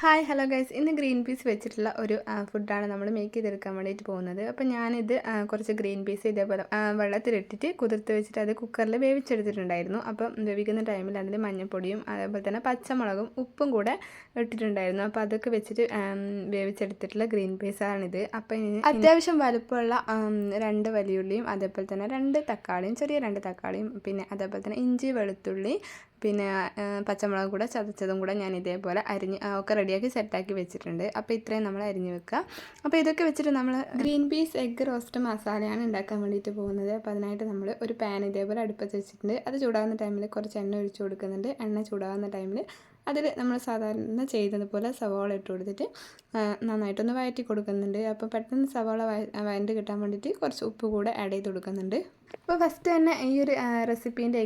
Hi hello guys ഇന്ന് green peas വെച്ചിട്ടുള്ള ഒരു ഫുഡാണ് നമ്മൾ മേക്ക് ചെയ്തെടുക്കാൻ വേണ്ടിയിട്ട് പോകുന്നത്. അപ്പോൾ ഞാനിത് കുറച്ച് ഗ്രീൻ പീസ് ഇതേപോലെ വെള്ളത്തിലിട്ടിട്ട് കുതിർത്ത് വെച്ചിട്ട് അത് കുക്കറിൽ വേവിച്ചെടുത്തിട്ടുണ്ടായിരുന്നു. അപ്പം വേവിക്കുന്ന ടൈമിൽ അതിൽ മഞ്ഞൾപ്പൊടിയും അതേപോലെ തന്നെ പച്ചമുളകും ഉപ്പും കൂടെ ഇട്ടിട്ടുണ്ടായിരുന്നു. അപ്പോൾ അതൊക്കെ വെച്ചിട്ട് വേവിച്ചെടുത്തിട്ടുള്ള ഗ്രീൻ പീസാണിത് അപ്പം അത്യാവശ്യം വലുപ്പമുള്ള രണ്ട് വലിയുള്ളിയും അതേപോലെ തന്നെ രണ്ട് തക്കാളിയും ചെറിയ രണ്ട് തക്കാളിയും പിന്നെ അതേപോലെ തന്നെ ഇഞ്ചി വെളുത്തുള്ളി പിന്നെ പച്ചമുളക് കൂടെ ചതച്ചതും കൂടെ ഞാൻ ഇതേപോലെ അരിഞ്ഞ് ഒക്കെ റെഡിയാക്കി സെറ്റാക്കി വെച്ചിട്ടുണ്ട്. അപ്പോൾ ഇത്രയും നമ്മൾ അരിഞ്ഞ് വെക്കുക. അപ്പോൾ ഇതൊക്കെ വെച്ചിട്ട് നമ്മൾ ഗ്രീൻ പീസ് എഗ്ഗ് റോസ്റ്റ് മസാലയാണ് ഉണ്ടാക്കാൻ വേണ്ടിയിട്ട് പോകുന്നത്. അപ്പോൾ അതിനായിട്ട് നമ്മൾ ഒരു പാൻ ഇതേപോലെ അടുപ്പത്ത് വെച്ചിട്ടുണ്ട്. അത് ചൂടാകുന്ന ടൈമിൽ കുറച്ച് എണ്ണ ഒഴിച്ച് കൊടുക്കുന്നുണ്ട്. എണ്ണ ചൂടാകുന്ന ടൈമിൽ അതിൽ നമ്മൾ സാധാരണ ചെയ്തതുപോലെ സവാള ഇട്ട് കൊടുത്തിട്ട് നന്നായിട്ടൊന്ന് വയറ്റി കൊടുക്കുന്നുണ്ട്. അപ്പോൾ പെട്ടെന്ന് സവാള വയറ്റ് കിട്ടാൻ വേണ്ടിയിട്ട് കുറച്ച് ഉപ്പ് കൂടെ ആഡ് ചെയ്ത് കൊടുക്കുന്നുണ്ട്. അപ്പോൾ ഫസ്റ്റ് തന്നെ ഈ ഒരു റെസിപ്പീന്റെ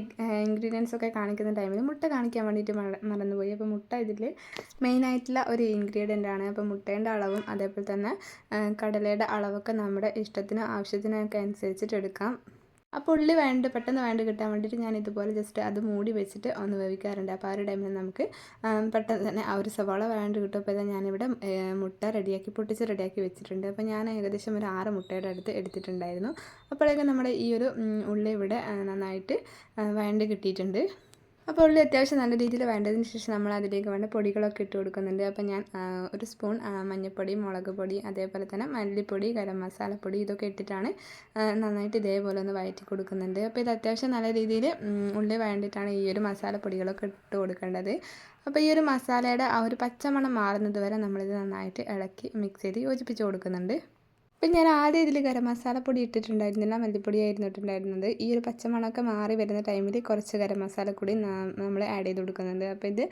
ഇൻഗ്രീഡിയൻസ് ഒക്കെ കാണിക്കുന്ന ടൈമിൽ മുട്ട കാണിക്കാൻ വേണ്ടിയിട്ട് മറ- മറന്നുപോയി. അപ്പോൾ മുട്ട ഇതിൽ മെയിനായിട്ടുള്ള ഒരു ഇൻഗ്രീഡിയന്റ് ആണ്. അപ്പോൾ മുട്ടേന്റെ അളവും അതേപോലെ തന്നെ കടലയുടെ അളവൊക്കെ നമ്മുടെ ഇഷ്ടത്തിന് ആവശ്യത്തിനൊക്കെ അനുസരിച്ചിട്ട് എടുക്കാം. അപ്പോൾ ഉള്ളി വേണ്ട പെട്ടെന്ന് വേണ്ട കിട്ടാൻ വേണ്ടിയിട്ട് ഞാൻ ഇതുപോലെ ജസ്റ്റ് അത് മൂടി വെച്ചിട്ട് ഒന്ന് വേവിക്കാറുണ്ട്. അപ്പോൾ ആ ഒരു ടൈമിൽ നമുക്ക് പെട്ടെന്ന് തന്നെ ആ ഒരു സവാള വേണ്ട കിട്ടും. അപ്പോൾ ഞാനിവിടെ മുട്ട റെഡിയാക്കി പൊട്ടിച്ച് റെഡിയാക്കി വെച്ചിട്ടുണ്ട്. അപ്പോൾ ഞാൻ ഏകദേശം ഒരു ആറ് മുട്ടയുടെ അടുത്ത് എടുത്തിട്ടുണ്ടായിരുന്നു. അപ്പോഴേക്കും നമ്മുടെ ഈ ഒരു ഉള്ളി ഇവിടെ നന്നായിട്ട് വേണ്ട കിട്ടിയിട്ടുണ്ട്. അപ്പോൾ ഉള്ളി അത്യാവശ്യം നല്ല രീതിയിൽ വേണ്ടതിന് ശേഷം നമ്മൾ അതിലേക്ക് വേണ്ട പൊടികളൊക്കെ ഇട്ട് കൊടുക്കുന്നുണ്ട്. അപ്പോൾ ഞാൻ ഒരു സ്പൂൺ മഞ്ഞൾപ്പൊടി മുളക് പൊടി അതേപോലെ തന്നെ മല്ലിപ്പൊടി ഗരം മസാലപ്പൊടി ഇതൊക്കെ ഇട്ടിട്ടാണ് നന്നായിട്ട് ഇതേപോലെ ഒന്ന് വയറ്റി കൊടുക്കുന്നുണ്ട്. അപ്പോൾ ഇത് അത്യാവശ്യം നല്ല രീതിയിൽ ഉള്ളി വേണ്ടിയിട്ടാണ് ഈ ഒരു മസാലപ്പൊടികളൊക്കെ ഇട്ട് കൊടുക്കേണ്ടത്. അപ്പോൾ ഈ ഒരു മസാലയുടെ ആ ഒരു പച്ചമണം മാറുന്നത് വരെ നമ്മളിത് നന്നായിട്ട് ഇളക്കി മിക്സ് ചെയ്ത് യോജിപ്പിച്ച് കൊടുക്കുന്നുണ്ട്. അപ്പം ഞാൻ ആദ്യം ഇതിൽ ഗരം മസാലപ്പൊടി ഇട്ടിട്ടുണ്ടായിരുന്നില്ല മല്ലിപ്പൊടിയായിരുന്നു ഇട്ടിട്ടുണ്ടായിരുന്നത്. ഈ ഒരു പച്ചമണമൊക്കെ മാറി വരുന്ന ടൈമിൽ കുറച്ച് ഗരം മസാല കൂടി നമ്മൾ ആഡ് ചെയ്ത് കൊടുക്കുന്നുണ്ട്. അപ്പോൾ ഇത്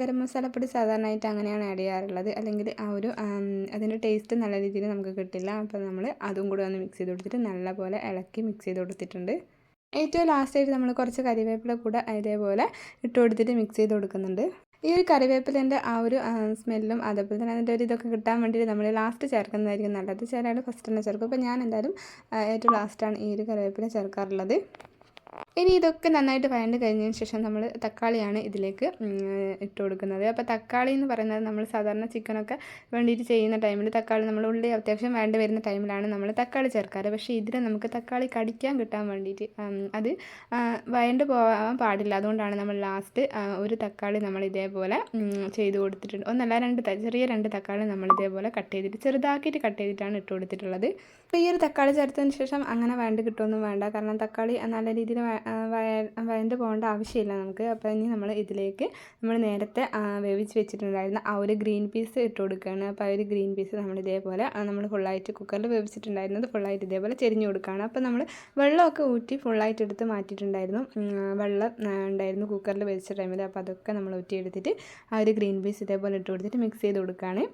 ഗരം മസാലപ്പൊടി സാധാരണയായിട്ട് അങ്ങനെയാണ് ആഡ് ചെയ്യാറുള്ളത്. അല്ലെങ്കിൽ ആ ഒരു അതിന്റെ ടേസ്റ്റ് നല്ല രീതിയിൽ നമുക്ക് കിട്ടില്ല. അപ്പോൾ നമ്മൾ അതും കൂടി ഒന്ന് മിക്സ് ചെയ്ത് കൊടുത്തിട്ട് നല്ലപോലെ ഇളക്കി മിക്സ് ചെയ്ത് കൊടുത്തിട്ടുണ്ട്. ഏറ്റവും ലാസ്റ്റായിട്ട് നമ്മൾ കുറച്ച് കറിവേപ്പില കൂടെ ഇതേപോലെ ഇട്ട് കൊടുത്തിട്ട് മിക്സ് ചെയ്ത് കൊടുക്കുന്നുണ്ട്. ഈ ഒരു കറിവേപ്പിലേന്റെ ആ ഒരു സ്മെല്ലും അതേപോലെ തന്നെ അതിന്റെ ഒരു ഇതൊക്കെ കിട്ടാൻ വേണ്ടിയിട്ട് നമ്മൾ ലാസ്റ്റ് ചേർക്കുന്നതായിരിക്കും നല്ലത്. ആൾ ഫസ്റ്റ് തന്നെ ചേർക്കും. അപ്പോൾ ഞാൻ എന്തായാലും ഏറ്റവും ലാസ്റ്റാണ് ഈ ഒരു കറിവേപ്പില ചേർക്കാറുള്ളത്. ഇനി ഇതൊക്കെ നന്നായിട്ട് വഴണ്ട് കഴിഞ്ഞതിന് ശേഷം നമ്മൾ തക്കാളിയാണ് ഇതിലേക്ക് ഇട്ട് കൊടുക്കുന്നത്. അപ്പോൾ തക്കാളി എന്ന് പറയുന്നത് നമ്മൾ സാധാരണ ചിക്കനൊക്കെ വേണ്ടിയിട്ട് ചെയ്യുന്ന ടൈമിൽ തക്കാളി നമ്മൾ ഉള്ളി അത്യാവശ്യം വേണ്ടി വരുന്ന ടൈമിലാണ് നമ്മൾ തക്കാളി ചേർക്കാറ്. പക്ഷേ ഇതിന് നമുക്ക് തക്കാളി കടിക്കാൻ കിട്ടാൻ വേണ്ടിയിട്ട് അത് വയണ്ട് പോകാൻ പാടില്ല. അതുകൊണ്ടാണ് നമ്മൾ ലാസ്റ്റ് ഒരു തക്കാളി നമ്മൾ ഇതേപോലെ ചെയ്ത് കൊടുത്തിട്ടുണ്ട്. ഒന്നല്ല രണ്ട് ചെറിയ രണ്ട് തക്കാളി നമ്മൾ ഇതേപോലെ കട്ട് ചെയ്തിട്ട് ചെറുതാക്കിയിട്ട് കട്ട് ചെയ്തിട്ടാണ് ഇട്ട് കൊടുത്തിട്ടുള്ളത്. അപ്പോൾ ഈ ഒരു തക്കാളി ചേർത്തതിന് ശേഷം അങ്ങനെ വേണ്ട കിട്ടുമൊന്നും വേണ്ട. കാരണം തക്കാളി നല്ല രീതിയിൽ വഴണ്ട് പോകേണ്ട ആവശ്യമില്ല നമുക്ക്. അപ്പോൾ ഇനി നമ്മൾ ഇതിലേക്ക് നമ്മൾ നേരത്തെ വേവിച്ച് വെച്ചിട്ടുണ്ടായിരുന്ന ആ ഒരു ഗ്രീൻ പീസ് ഇട്ട് കൊടുക്കുകയാണ് അപ്പോൾ ആ ഒരു ഗ്രീൻ പീസ് നമ്മൾ ഇതേപോലെ നമ്മൾ ഫുള്ളായിട്ട് കുക്കറിൽ വേവിച്ചിട്ടുണ്ടായിരുന്നത് ഫുള്ളായിട്ട് ഇതേപോലെ ചെരിഞ്ഞ് കൊടുക്കുകയാണ് അപ്പോൾ നമ്മൾ വെള്ളമൊക്കെ ഊറ്റി ഫുള്ളായിട്ട് എടുത്ത് മാറ്റിയിട്ടുണ്ടായിരുന്നു. വെള്ളം ഉണ്ടായിരുന്നു കുക്കറിൽ വേവിച്ച ടൈമിൽ അപ്പോൾ അതൊക്കെ നമ്മൾ ഊറ്റി എടുത്തിട്ട് ആ ഒരു ഗ്രീൻ പീസ് ഇതേപോലെ ഇട്ട് കൊടുത്തിട്ട് മിക്സ് ചെയ്ത് കൊടുക്കുകയാണ്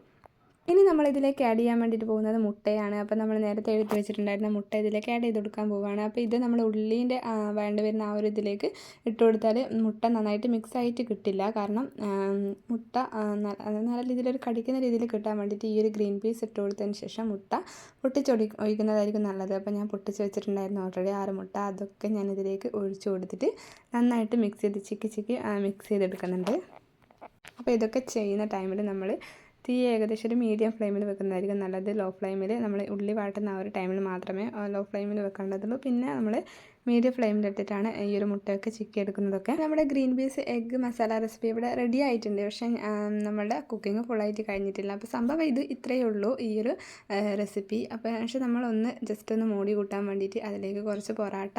ഇനി നമ്മൾ ഇതിലേക്ക് ആഡ് ചെയ്യാൻ വേണ്ടിയിട്ട് പോകുന്നത് മുട്ടയാണ്. അപ്പോൾ നമ്മൾ നേരത്തെ എടുത്ത് വെച്ചിട്ടുണ്ടായിരുന്ന മുട്ട ഇതിലേക്ക് ആഡ് ചെയ്ത് കൊടുക്കാൻ പോവുകയാണ്. അപ്പോൾ ഇത് നമ്മൾ ഉള്ളീന്റെ വേണ്ടി വരുന്ന ആ ഒരു ഇതിലേക്ക് ഇട്ട് കൊടുത്താൽ മുട്ട നന്നായിട്ട് മിക്സ് ആയിട്ട് കിട്ടില്ല. കാരണം മുട്ട നല്ല രീതിയിൽ ഒരു കടിക്കുന്ന രീതിയിൽ കിട്ടാൻ വേണ്ടിയിട്ട് ഈ ഒരു ഗ്രീൻ പീസ് ഇട്ട് കൊടുത്തതിന് ശേഷം മുട്ട പൊട്ടിച്ചൊടി ഒഴിക്കുന്നതായിരിക്കും നല്ലത്. അപ്പോൾ ഞാൻ പൊട്ടിച്ച് വെച്ചിട്ടുണ്ടായിരുന്നു ഓൾറെഡി ആറ് മുട്ട. അതൊക്കെ ഞാൻ ഇതിലേക്ക് ഒഴിച്ചു കൊടുത്തിട്ട് നന്നായിട്ട് മിക്സ് ചെയ്ത് ചിക്കി ചിക്കി മിക്സ് ചെയ്തെടുക്കുന്നുണ്ട്. അപ്പോൾ ഇതൊക്കെ ചെയ്യുന്ന ടൈമിൽ നമ്മൾ തീ ഏകദേശം ഒരു മീഡിയം ഫ്ലെയിമിൽ വെക്കുന്നതായിരിക്കും നല്ലത്. ലോ ഫ്ലെയിമിൽ നമ്മൾ ഉള്ളി വാട്ടുന്ന ആ ഒരു ടൈമിൽ മാത്രമേ ലോ ഫ്ലെയിമിൽ വെക്കേണ്ടതുള്ളൂ പിന്നെ നമ്മൾ മീഡിയം ഫ്ലെയിമിൽ ഇട്ടിട്ടാണ് ഈ ഒരു മുട്ടയൊക്കെ ചിക്കി എടുക്കുന്നതൊക്കെ നമ്മുടെ green peas egg masala recipe ഇവിടെ റെഡി ആയിട്ടുണ്ട്. പക്ഷേ നമ്മളുടെ കുക്കിംഗ് ഫുള്ളായിട്ട് കഴിഞ്ഞിട്ടില്ല. അപ്പോൾ സംഭവം ഇത് ഇത്രയേ ഉള്ളൂ ഈ ഒരു റെസിപ്പി അപ്പോൾ പക്ഷേ നമ്മളൊന്ന് ജസ്റ്റ് ഒന്ന് മൂടി കൂട്ടാൻ വേണ്ടിയിട്ട് അതിലേക്ക് കുറച്ച് പൊറാട്ട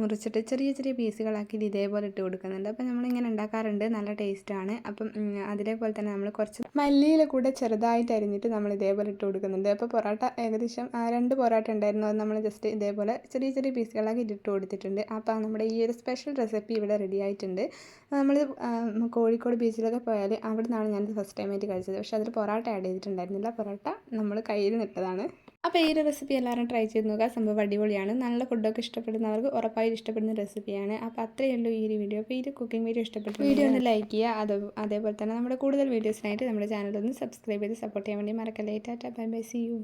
മുറിച്ചിട്ട് ചെറിയ ചെറിയ പീസുകളാക്കിയിട്ട് ഇതേപോലെ ഇട്ട് കൊടുക്കുന്നുണ്ട്. അപ്പോൾ നമ്മളിങ്ങനെ ഉണ്ടാക്കാറുണ്ട്. നല്ല ടേസ്റ്റാണ് അപ്പം അതേപോലെ തന്നെ നമ്മൾ കുറച്ച് മല്ലിയില കൂടെ ചെറുതായിട്ട് അരിഞ്ഞിട്ട് നമ്മൾ ഇതേപോലെ ഇട്ട് കൊടുക്കുന്നുണ്ട്. അപ്പോൾ പൊറോട്ട ഏകദേശം രണ്ട് പൊറോട്ട ഉണ്ടായിരുന്നു. അത് നമ്മൾ ജസ്റ്റ് ഇതേപോലെ ചെറിയ ചെറിയ പീസുകളാക്കി ഇട്ട് കൊടുത്തിട്ടുണ്ട്. അപ്പോൾ നമ്മുടെ ഈ ഒരു സ്പെഷ്യൽ റെസിപ്പി ഇവിടെ റെഡി ആയിട്ടുണ്ട്. നമ്മൾ കോഴിക്കോട് ബീച്ചിലൊക്കെ പോയാൽ അവിടെ നിന്നാണ് ഞാൻ ഫസ്റ്റ് ടൈം ആയിട്ട് കഴിച്ചത്. പക്ഷേ അതിൽ പൊറോട്ട ആഡ് ചെയ്തിട്ടുണ്ടായിരുന്നില്ല. പൊറോട്ട നമ്മൾ കയ്യിൽ നിട്ടതാണ്. അപ്പോൾ ഈ ഒരു റെസിപ്പി എല്ലാവരും ട്രൈ ചെയ്ത് നോക്കുക. സംഭവം അടിപൊളിയാണ്. നല്ല ഫുഡൊക്കെ ഇഷ്ടപ്പെടുന്നവർക്ക് ഉറപ്പായും ഇഷ്ടപ്പെടുന്ന റെസിപ്പിയാണ് അപ്പോൾ അത്രയേ ഉള്ളൂ ഈ ഒരു വീഡിയോ അപ്പോൾ ഈ ഒരു കുക്കിംഗ് വീഡിയോ ഇഷ്ടപ്പെട്ടു വീഡിയോ ഒന്ന് ലൈക്ക് ചെയ്യുക. അത് അതേപോലെ തന്നെ നമ്മുടെ കൂടുതൽ വീഡിയോസിനായിട്ട് നമ്മുടെ ചാനൽ ഒന്ന് സബ്സ്ക്രൈബ് ചെയ്ത് സപ്പോർട്ട് ചെയ്യാൻ വേണ്ടി മറക്കല്ലേ. Tata bye bye see you